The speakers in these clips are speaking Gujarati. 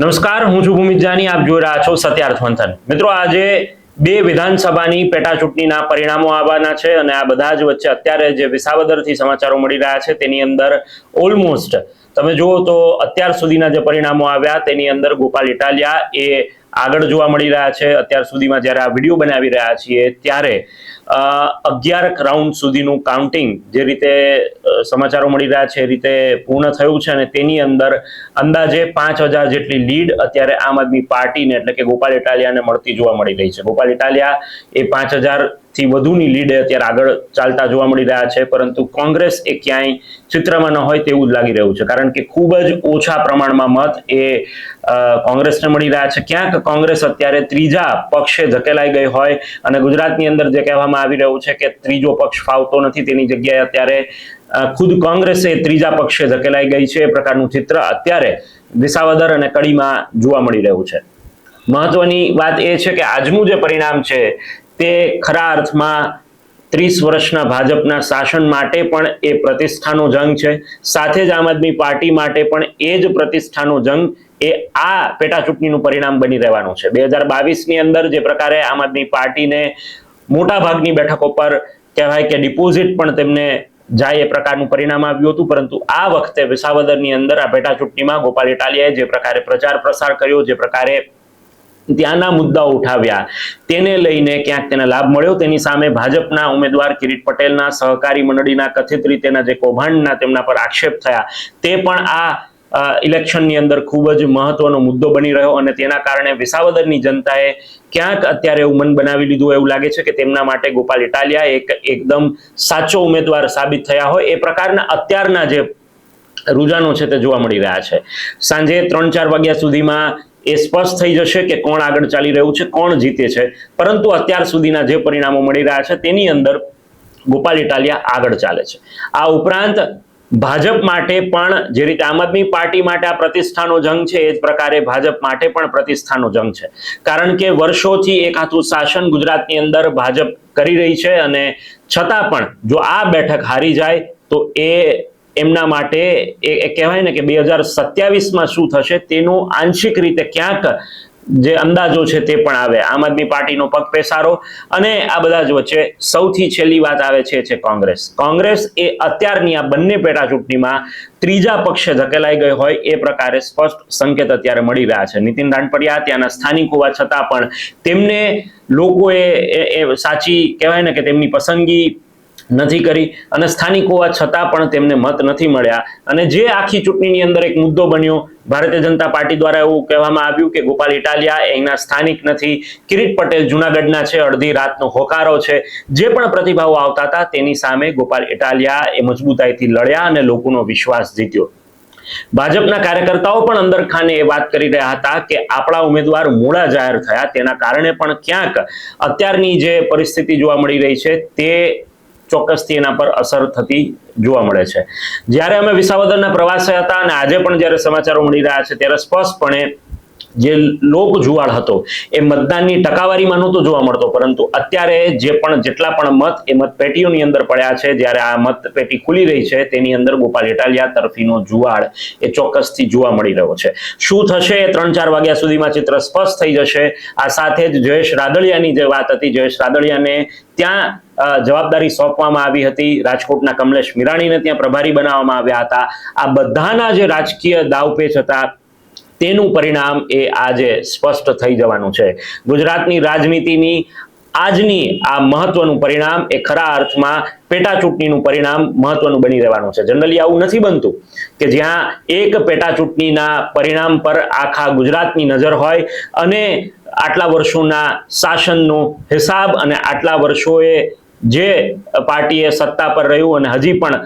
નમસ્કાર, હું છું ભૂમિત જાની, આપ જોઈ રહ્યા છો સત્યાર્થ મંથન મિત્રો, આજે બે વિધાનસભાની પેટા ચૂંટણીના પરિણામો આવવાના છે અને આ બધા જ વચ્ચે અત્યારે જે વિસાવદરથી સમાચારો મળી રહ્યા છે, તેની અંદર ઓલમોસ્ટ તમે જુઓ તો અત્યાર સુધીના જે પરિણામો આવ્યા, તેની અંદર ગોપાલ ઇટાલિયા એ આગળ જોવા મળી રહ્યા છે. અત્યાર સુધીમાં જ્યારે આ વીડિયો બનાવી રહ્યા છીએ ત્યારે અગિયાર રાઉન્ડ સુધીનું કાઉન્ટિંગ જે રીતે સમાચારો મળી રહ્યા છે એ રીતે પૂર્ણ થયું છે અને તેની અંદર અંદાજે પાંચ હજાર જેટલી લીડ અત્યારે આમ આદમી પાર્ટીને એટલે કે ગોપાલ ઇટાલિયાને મળતી જોવા મળી રહી છે. ગોપાલ ઇટાલિયા એ પાંચ હજાર થી વધુની લીડે અત્યારે આગળ ચાલતા જોવા મળી રહ્યા છે, પરંતુ કોંગ્રેસ એ ક્યાંય ચિત્રમાં ન હોય તેવું જ લાગી રહ્યું છે. કારણ કે ખૂબ જ ઓછા પ્રમાણમાં મત એ કોંગ્રેસને મળી રહ્યા છે. ક્યાંક કોંગ્રેસ અત્યારે ત્રીજા પક્ષે ધકેલાઈ ગઈ હોય અને ગુજરાતની અંદર જે કહેવામાં આવી રહ્યું છે કે ત્રીજો પક્ષ ફાવતો નથી, તેની જગ્યાએ અત્યારે ખુદ કોંગ્રેસે ત્રીજા પક્ષે ધકેલાઈ ગઈ છે. એ પ્રકારનું ચિત્ર અત્યારે વિસાવદર અને કડીમાં જોવા મળી રહ્યું છે. મહત્વની વાત એ છે કે આજનું જે પરિણામ છે તે ખરા અર્થમાં ત્રીસ વર્ષના ભાજપના શાસન માટે પણ એ પ્રતિષ્ઠાનો જંગ છે. સાથે જ આમ આદમી પાર્ટી માટે પણ એ જ પ્રતિષ્ઠાનો જંગ એ આ પેટા ચૂંટણીનું પરિણામ બની રહેવાનું છે. બે હજાર બાવીસની અંદર જે પ્રકારે આમ આદમી પાર્ટીને મોટા ભાગની બેઠકો પર કહેવાય કે ડિપોઝિટ પણ તેમને જાય એ પ્રકારનું પરિણામ આવ્યું હતું. પરંતુ આ વખતે વિસાવદરની અંદર આ પેટા ચૂંટણીમાં ગોપાલ ઇટાલિયાએ જે પ્રકારે પ્રચાર પ્રસાર કર્યો, જે પ્રકારે ત્યાંના મુદ્દાઓ ઉઠાવ્યા. તેને લઈને ક્યાંક તેને લાભ મળ્યો. તેની સામે ભાજપના ઉમેદવાર કિરીટ પટેલના સહકારી મંડળીના કથિત રીતેના જે કૌભાંડના તેમના પર આક્ષેપ થયા, તે પણ આ ઇલેક્શનની અંદર ખૂબ જ મહત્વનો મુદ્દો બની રહ્યો અને તેના કારણે વિસાવદરની જનતાએ ક્યાંક અત્યારે એવું મન બનાવી લીધું એવું લાગે છે કે તેમના માટે ગોપાલ ઇટાલિયા એક, એકદમ સાચો ઉમેદવાર સાબિત થયા હોય. એ પ્રકારના અત્યારના જે રૂઝાનો છે તે જોવા મળી રહ્યા છે. સાંજે ત્રણ ચાર વાગ્યા સુધીમાં એ સ્પષ્ટ થઈ જશે કે કોણ આગળ ચાલી રહ્યું છે, કોણ જીતે છે. પરંતુ અત્યાર સુધીના જે પરિણામો મળી રહ્યા છે, તેની અંદર ગોપાલ ઇટાલિયા આગળ ચાલે છે. આ ઉપરાંત ભાજપ માટે પણ જે રીતે આમ આદમી પાર્ટી માટે આ પ્રતિષ્ઠાનો જંગ છે, એ જ પ્રકારે ભાજપ માટે પણ પ્રતિષ્ઠાનો જંગ છે. કારણ કે વર્ષોથી એક હાથું શાસન ગુજરાતની અંદર ભાજપ કરી રહી છે અને છતાં પણ જો આ બેઠક હારી જાય, તો એ એમના માટે એ કહેવાય ને કે બે હજાર સત્યાવીસમાં શું થશે તેનું આંશિક રીતે ક્યાંક જે અંદાજો છે તે પણ આવે. આમ આદમી પાર્ટીનો પગ પેસારો. અને આ બધા જ વચ્ચે સૌથી છેલ્લી વાત આવે છે છે કોંગ્રેસ. કોંગ્રેસ એ અત્યારની આ બંને પેટા ચૂંટણીમાં ત્રીજા પક્ષે ધકેલાઈ ગઈ હોય એ પ્રકારે સ્પષ્ટ સંકેત અત્યારે મળી રહ્યા છે. નીતિન રાણપડિયા ત્યાંના સ્થાનિક હોવા છતાં પણ તેમને લોકોએ એ સાચી કહેવાય ને કે તેમની પસંદગી નથી કરી અને સ્થાનિક હોવા છતાં પણ તેમને મત નથી મળ્યા. અને જે આખી ચૂંટણીની અંદર એક મુદ્દો બન્યો, ભારતીય જનતા પાર્ટી દ્વારા એવું કહેવામાં આવ્યું કે ગોપાલ ઇટાલિયા એના સ્થાનિક નથી. કિરીટ પટેલ જુનાગઢના છે, અડધી રાતનો હોકારો છે. જે પણ પ્રતિભાવો આવતા હતા તેની સામે ગોપાલ ઇટાલિયા એ મજબૂતાઈથી લડ્યા અને લોકોનો વિશ્વાસ જીત્યો. ભાજપના કાર્યકર્તાઓ પણ અંદર ખાને એ વાત કરી રહ્યા હતા કે આપણા ઉમેદવાર મોડા જાહેર થયા, તેના કારણે પણ ક્યાંક અત્યારની જે પરિસ્થિતિ જોવા મળી રહી છે, તે ચોક્કસથી એના પર અસર થતી જોવા મળે છે. જ્યારે અમે વિસાવદરના પ્રવાસે હતા અને આજે પણ જ્યારે સમાચારો મળી રહ્યા છે ત્યારે સ્પષ્ટપણે જે લોક જુવાળ હતો એ મતદાનની ટકાવારીમાં નહોતો જોવા મળતો, પરંતુ અત્યારે જે પણ જેટલા પણ મત એ મતપેટીઓની અંદર પડ્યા છે, જ્યારે આ મતપેટી ખુલી રહી છે, તેની અંદર ગોપાલ ઇટાલિયા તરફીનો જુવાળ એ ચોક્કસથી જોવા મળી રહ્યો છે. શું થશે એ ત્રણ ચાર વાગ્યા સુધીમાં ચિત્ર સ્પષ્ટ થઈ જશે. આ સાથે જ જયેશ રાદડિયાની જે વાત હતી, જયેશ રાદડિયાને ત્યાં જવાબદારી સોંપવામાં આવી હતી. રાજકોટના કમલેશ મિરાણીને ત્યાં પ્રભારી બનાવવામાં આવ્યા હતા. આ બધાના જે રાજકીય દાવપેચ હતા, તેનું પરિણામ એ આજે સ્પષ્ટ થઈ જવાનું છે. ગુજરાતની રાજનીતિની આજની આ મહત્વનું પરિણામ એ ખરા અર્થમાં પેટા ચૂંટણીનું પરિણામ મહત્વનું બની રહેવાનું છે. જનરલી આવું નથી બનતું કે જ્યાં એક પેટા ચૂંટણીના પરિણામ પર આખા ગુજરાતની નજર હોય અને આટલા વર્ષોના શાસનનો હિસાબ અને આટલા વર્ષોએ જે પાર્ટીએ સત્તા પર રહ્યું અને હજી પણ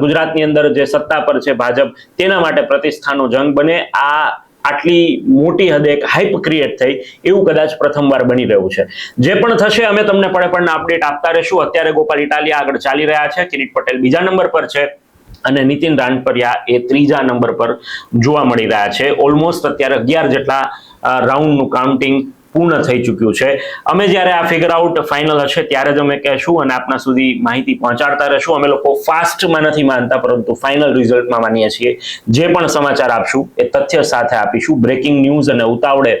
ગુજરાતની અંદર જે સત્તા પર છે ભાજપ, તેના માટે પ્રતિષ્ઠાનો જંગ બને. આ આટલી મોટી હદે એક હાઇપ ક્રિએટ થઈ, એવું કદાચ પ્રથમવાર બની રહ્યું છે. જે પણ થશે, અમે તમને પડે પણ અપડેટ આપતા રહીશું. અત્યારે ગોપાલ ઇટાલિયા આગળ ચાલી રહ્યા છે. કિરીટ પટેલ બીજા નંબર પર છે અને નીતિન રાનપરિયા એ ત્રીજા નંબર પર જોવા મળી રહ્યા છે. ઓલમોસ્ટ અત્યારે અગિયાર જેટલા રાઉન્ડનું કાઉન્ટિંગ પૂર્ણ થઈ ચૂક્યું છે. અમે જ્યારે આ ફિગર આઉટ ફાઇનલ હશે ત્યારે જ અમે કહેશું અને આપના સુધી માહિતી પહોંચાડતા રહેશું. અમે લોકો ફાસ્ટમાં નથી માનતા, પરંતુ ફાઇનલ રિઝલ્ટમાં માનીએ છીએ. જે પણ સમાચાર આપશું એ તથ્ય સાથે આપીશું. બ્રેકિંગ ન્યૂઝ અને ઉતાવળે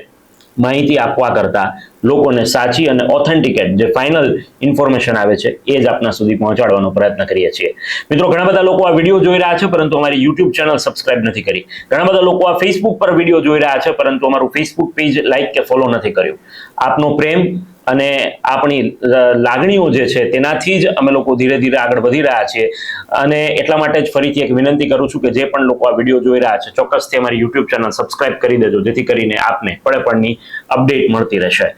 માહિતી આપવા કરતા લોકોને સાચી અને ઓથેન્ટિકેટ જે ફાઇનલ ઇન્ફોર્મેશન આવે છે, એ જ આપના સુધી પહોંચાડવાનો પ્રયત્ન કરીએ છીએ. મિત્રો, ઘણા બધા લોકો આ વીડિયો જોઈ રહ્યા છે, પરંતુ અમારી યુટ્યુબ ચેનલ સબસ્ક્રાઇબ નથી કરી. ઘણા બધા લોકો આ ફેસબુક પર વીડિયો જોઈ રહ્યા છે, પરંતુ અમારું ફેસબુક પેજ લાઇક કે ફોલો નથી કર્યું. આપનો પ્રેમ અને આપણી લાગણીઓ જે છે તેનાથી જ અમે લોકો ધીરે ધીરે આગળ વધી રહ્યા છીએ. અને એટલા માટે જ ફરીથી એક વિનંતી કરું છું કે જે પણ લોકો આ વીડિયો જોઈ રહ્યા છે, ચોક્કસથી અમારી યુટ્યુબ ચેનલ સબસ્ક્રાઇબ કરી દેજો, જેથી કરીને આપને પડે પડની અપડેટ મળતી રહેશે.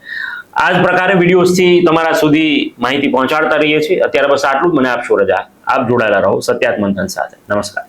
આ જ પ્રકારે વિડીયોઝથી તમારા સુધી માહિતી પહોંચાડતા રહીએ છીએ. અત્યારે બસ આટલું જ. મને આપશો રજા. આપ જોડાયેલા રહો. સત્યાત્મંથન સાથે. નમસ્કાર.